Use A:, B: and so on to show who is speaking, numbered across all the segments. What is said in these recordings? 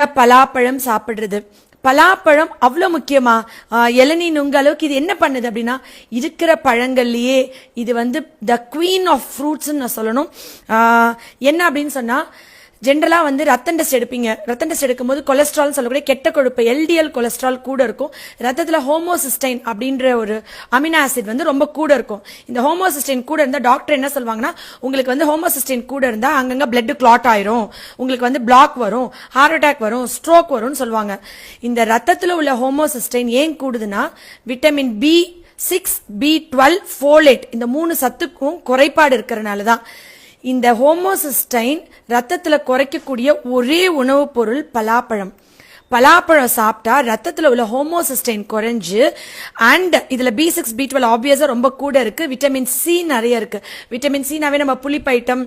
A: பலாப்பழம் சாப்பிடுறது. பலாப்பழம் அவ்வளோ முக்கியமா? இளநீ நுங்க அளவுக்கு இது என்ன பண்ணுது அப்படின்னா இருக்கிற பழங்கள்லயே இது வந்து த குவீன் ஆஃப் ஃப்ரூட்ஸ்னு நான் சொல்லணும். என்ன அப்படின்னு சொன்னா ஜென்ரலாக வந்து ரத்தம் டெஸ்ட் எடுப்பீங்க. ரத்தம் டெஸ்ட் எடுக்கும்போது கொலஸ்ட்ரால் சொல்லக்கூடிய கெட்ட கொழுப்பு எல்டிஎல் கொலஸ்ட்ரால் கூட இருக்கும். ரத்தத்தில் ஹோமோசிஸ்டைன் அப்படின்ற ஒரு அமினோ ஆசிட் வந்து ரொம்ப கூட இருக்கும். இந்த ஹோமோசிஸ்டைன் கூட இருந்தால் டாக்டர் என்ன சொல்லுவாங்கன்னா உங்களுக்கு வந்து ஹோமோசிஸ்டைன் கூட இருந்தால் அங்கங்கே பிளட் கிளாட் ஆயிரும். உங்களுக்கு வந்து பிளாக் வரும் ஹார்ட் அட்டாக் வரும் ஸ்ட்ரோக் வரும்னு சொல்லுவாங்க. இந்த ரத்தத்தில் உள்ள ஹோமோசிஸ்டைன் ஏன் கூடுதுன்னா vitamin B six B twelve folate இந்த மூணு சத்துக்கும் குறைபாடு இருக்கிறனால தான் இந்த ஹோமோசிஸ்டைன் ரத்தத்தில் குறைக்கக்கூடிய ஒரே உணவுப் பொருள் பலாப்பழம். பலாப்பழம் சாப்பிட்டா ரத்தத்தில் உள்ள ஹோமோசிஸ்டைன் குறைஞ்சு அண்ட் இதில் பி சிக்ஸ் பி டுவெல் ஆப்வியஸாக ரொம்ப கூட இருக்குது விட்டமின் சி நிறைய இருக்குது விட்டமின் சினாவே நம்ம புளிப்பு ஐட்டம்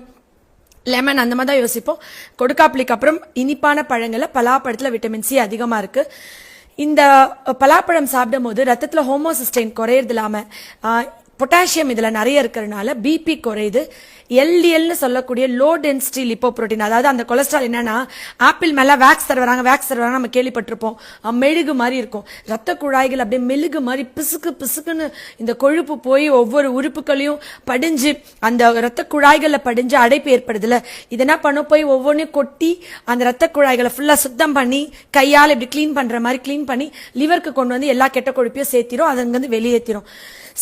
A: லெமன் அந்த மாதிரி தான் யோசிப்போம். கொடுக்காப்புளிக்கு அப்புறம் இனிப்பான பழங்களில் பலாப்பழத்தில் விட்டமின் சி அதிகமாக இருக்குது இந்த பலாப்பழம் சாப்பிடும் போது ரத்தத்தில் ஹோமோசிஸ்டைன் குறையறது இல்லாமல் பொட்டாசியம் இதில் நிறைய இருக்கிறதுனால பிபி குறையுது. எல்டிஎல்னு சொல்லக்கூடிய லோ டென்சிட்டி லிப்போப்ரோட்டீன் அதாவது அந்த கொலஸ்ட்ரால் என்னன்னா ஆப்பிள் மேல வேக்ஸ் தருவாங்க வேக்ஸ் தருவாங்க நம்ம கேள்விப்பட்டிருப்போம். மெழுகு மாதிரி இருக்கும். ரத்த குழாய்கள் அப்படியே மெழுகு மாதிரி பிசுக்கு பிசுக்குன்னு இந்த கொழுப்பு போய் ஒவ்வொரு உறுப்புகளையும் படிஞ்சு அந்த ரத்த குழாய்களில் படிஞ்சு அடைப்பு ஏற்படுதுல இது என்ன பண்ணும்? போய் ஒவ்வொன்றையும் கொட்டி அந்த ரத்த குழாய்களை ஃபுல்லாக சுத்தம் பண்ணி கையால் இப்படி க்ளீன் பண்ணுற மாதிரி க்ளீன் பண்ணி லிவருக்கு கொண்டு வந்து எல்லா கெட்ட கொழுப்பையும் சேர்த்திரும் அது அங்கேருந்து வெளியேற்றிரும்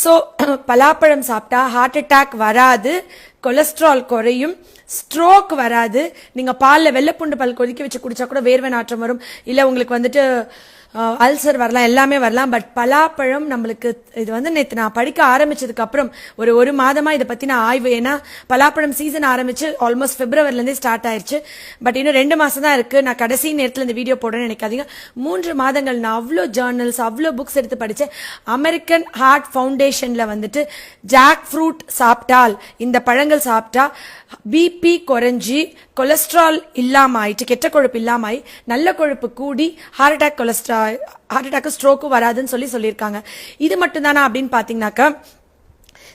A: ஸோ பலாப்பழம் சாப்பிட்டா ஹார்ட் அட்டாக் வராது. கொலஸ்ட்ரால் குறையும் ஸ்ட்ரோக் வராது. நீங்கள் பாலில் வெள்ளைப்பூண்டு பால் கொதிக்க வச்சு குடித்தா கூட வேர்வை நாற்றம் வரும். இல்லை உங்களுக்கு வந்துட்டு அல்சர் வரலாம் எல்லாமே வரலாம். பட் பலாப்பழம் நம்மளுக்கு இது வந்து நேற்று நான் படிக்க ஆரம்பிச்சதுக்கு அப்புறம் ஒரு ஒரு மாதமா இதை பத்தி நான் ஆய்வு. ஏன்னா பலாப்பழம் சீசன் ஆரம்பிச்சு ஆல்மோஸ்ட் பிப்ரவரிலேருந்தே ஸ்டார்ட் ஆயிருச்சு. பட் இன்னும் ரெண்டு மாசம் தான் இருக்கு. நான் கடைசி நேரத்தில் இந்த வீடியோ போடுறேன்னு நினைக்காதீங்க. மூன்று மாதங்கள் நான் அவ்வளோ ஜேர்னல்ஸ் அவ்வளோ புக்ஸ் எடுத்து படித்தேன் அமெரிக்கன் ஹார்ட் ஃபவுண்டேஷன்ல வந்துட்டு ஜாக் ஃப்ரூட் சாப்பிட்டால் இந்த பழங்கள் சாப்பிட்டா பிபி குறைஞ்சி கொலஸ்ட்ரால் இல்லாம ஆயிட்டு கெட்ட கொழுப்பு இல்லாம ஆகி நல்ல கொழுப்பு கூடி heart attack cholesterol heart attack ஸ்ட்ரோக்கும் வராதுன்னு சொல்லி சொல்லியிருக்காங்க. இது மட்டும்தானா அப்படின்னு பார்த்தீங்கன்னாக்கா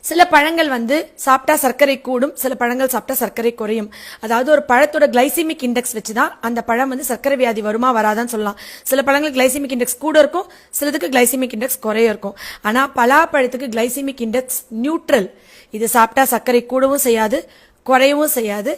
A: சில பழங்கள் வந்து சாப்பிட்டா சர்க்கரை கூடும் சில பழங்கள் சாப்பிட்டா சர்க்கரை குறையும். அதாவது ஒரு பழத்தோட கிளைசிமிக் இண்டெக்ஸ் வச்சு தான் அந்த பழம் வந்து சர்க்கரை வியாதி வருமா வராதான்னு சொல்லலாம். சில பழங்கள் கிளைசிமிக் இண்டெக்ஸ் கூட இருக்கும் சிலதுக்கு கிளைசிமிக் இண்டெக்ஸ் குறைய இருக்கும். ஆனால் பலாப்பழத்துக்கு கிளைசிமிக் இண்டெக்ஸ் நியூட்ரல் இது சாப்பிட்டா சர்க்கரை கூடவும் செய்யாது குறையவும் செய்யாது.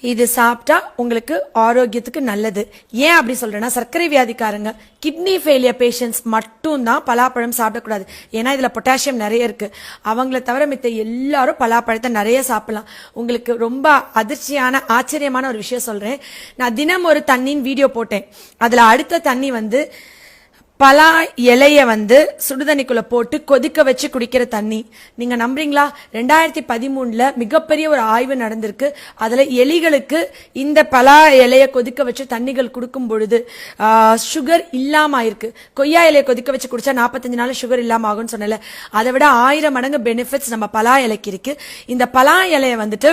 A: இது சாப்பிட்டா உங்களுக்கு ஆரோக்கியத்துக்கு நல்லது. ஏன் அப்படி சொல்றேன்னா சர்க்கரை வியாதிக்காரங்க கிட்னி ஃபெயிலியர் பேஷண்ட்ஸ் மட்டும்தான் பலாப்பழம் சாப்பிடக்கூடாது. ஏன்னா இதில் பொட்டாசியம் நிறைய இருக்கு. அவங்கள தவிர மித்த எல்லாரும் பலாப்பழத்தை நிறைய சாப்பிடலாம். உங்களுக்கு ரொம்ப அதிர்ச்சியான ஆச்சரியமான ஒரு விஷயம் சொல்றேன். நான் தினம் ஒரு தண்ணின்னு வீடியோ போட்டேன். அதில் அடுத்த தண்ணி வந்து பலா இலையை வந்து சுடுதண்ணிக்குள்ளே போட்டு கொதிக்க வச்சு குடிக்கிற தண்ணி. நீங்கள் நம்புறீங்களா? ரெண்டாயிரத்தி பதிமூணில் மிகப்பெரிய ஒரு ஆய்வு நடந்திருக்கு. அதில் எலிகளுக்கு இந்த பலா இலையை கொதிக்க வச்சு தண்ணிகள் கொடுக்கும் பொழுது சுகர் இல்லாமல் ஆயிருக்கு கொய்யா இலையை கொதிக்க வச்சு குடிச்சா நாற்பத்தஞ்சு நாள் சுகர் இல்லாமல் ஆகும்னு சொன்னல அதை விட ஆயிரம் மடங்கு பெனிஃபிட்ஸ் நம்ம பலா இலைக்கு இருக்குது இந்த பலா இலையை வந்துட்டு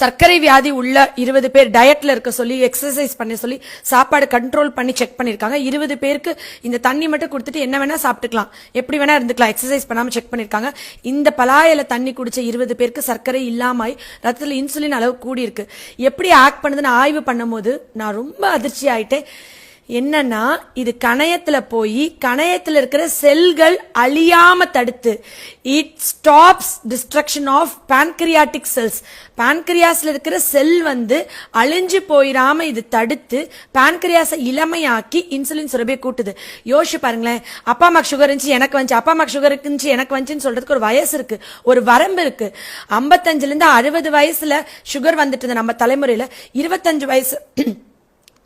A: சர்க்கரை வியாதி உள்ள இருபது பேர் டயட்ல இருக்க சொல்லி எக்ஸசைஸ் பண்ண சொல்லி சாப்பாடு கண்ட்ரோல் பண்ணி செக் பண்ணியிருக்காங்க இருபது பேருக்கு இந்த தண்ணி மட்டும் கொடுத்துட்டு என்ன வேணா சாப்பிட்டுக்கலாம். எப்படி வேணா இருந்துக்கலாம். எக்ஸசைஸ் பண்ணாம செக் பண்ணியிருக்காங்க இந்த பலாயில தண்ணி குடிச்ச இருபது பேருக்கு சர்க்கரை இல்லாமல் ரத்தத்தில் இன்சுலின் அளவு கூடி இருக்கு எப்படி ஆக்ட் பண்ணுதுன்னு ஆய்வு பண்ணும்போது நான் ரொம்ப அதிர்ச்சி ஆயிட்டேன். என்னன்னா இது கணையத்துல போய் கணையத்துல இருக்கிற செல்கள் அழியாம தடுத்து. It stops destruction of pancreatic cells பான்கிரியாஸ்ல இருக்கிற செல் வந்து அழிஞ்சு போயிடாம இது தடுத்து பான்கிரியாஸை இளமையாக்கி இன்சுலின் சுரபியை கூட்டுது. யோசிச்சு பாருங்களேன். அப்பா அம்மாக்கு சுகர் இருந்துச்சு எனக்கு வந்துச்சு. அப்பா அம்மாக்கு சுகர் இருந்துச்சு எனக்கு வந்துச்சுன்னு சொல்றதுக்கு ஒரு வயசு இருக்கு. ஒரு வரம்பு இருக்கு. ஐம்பத்தஞ்சுல இருந்து அறுபது வயசுல சுகர் வந்துட்டு நம்ம தலைமுறையில. இருபத்தஞ்சு வயசு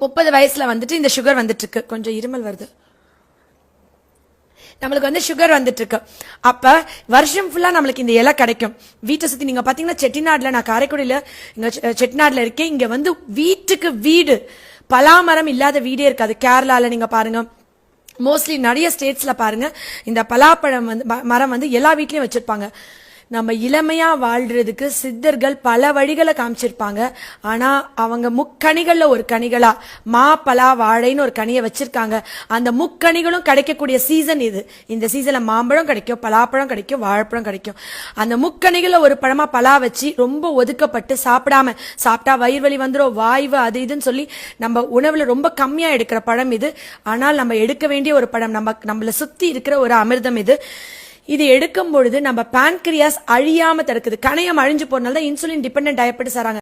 A: முப்பது வயசுல வந்துட்டு இந்த சுகர் வந்துட்டு இருக்கு கொஞ்சம் இருமல் வருது. நம்மளுக்கு வந்து சுகர் வந்துட்டு இருக்கு அப்ப வருஷம் ஃபுல்லா நம்மளுக்கு இந்த இலை கிடைக்கும். வீட்டை சுத்தி நீங்க பாத்தீங்கன்னா செட்டிநாடுல நான் காரைக்குடியில இங்க செட்டிநாடுல இருக்கேன். இங்க வந்து வீட்டுக்கு வீடு. பலாமரம் இல்லாத வீடே இருக்காது. கேரளால நீங்க பாருங்க. மோஸ்ட்லி நிறைய ஸ்டேட்ஸ்ல பாருங்க. இந்த பலாப்பழம் வந்து ம- மரம் வந்து எல்லா வீட்லயும் வச்சிருப்பாங்க. நம்ம இளமையாக வாழ்கிறதுக்கு சித்தர்கள் பல வழிகளை காமிச்சிருப்பாங்க. ஆனால் அவங்க முக்கணிகளில் ஒரு கனிகளாக மா பலா வாழைன்னு ஒரு கனியை வச்சுருக்காங்க. அந்த முக்கணிகளும் கிடைக்கக்கூடிய சீசன் இது. இந்த சீசனில் மாம்பழம் கிடைக்கும் பலாப்பழம் கிடைக்கும் வாழைப்பழம் கிடைக்கும். அந்த முக்கணிகளில் ஒரு பழமாக பலா வச்சு ரொம்ப ஒதுக்கப்பட்டு சாப்பிடாம சாப்பிட்டா வயிறு வலி வந்துடும் வாய்வு அது இதுன்னு சொல்லி நம்ம உணவில் ரொம்ப கம்மியாக எடுக்கிற பழம் இது. ஆனால் நம்ம எடுக்க வேண்டிய ஒரு பழம் நம்ம நம்மளை சுற்றி இருக்கிற ஒரு அமிர்தம் இது. இது எடுக்கும் பொழுது நம்ம பேன்கிரியாஸ் அழியாம தடுக்குது. கணையம் அழிஞ்சு போனால்தான் இன்சுலின் டிபெண்ட் டயபெட்டிஸ் வராங்க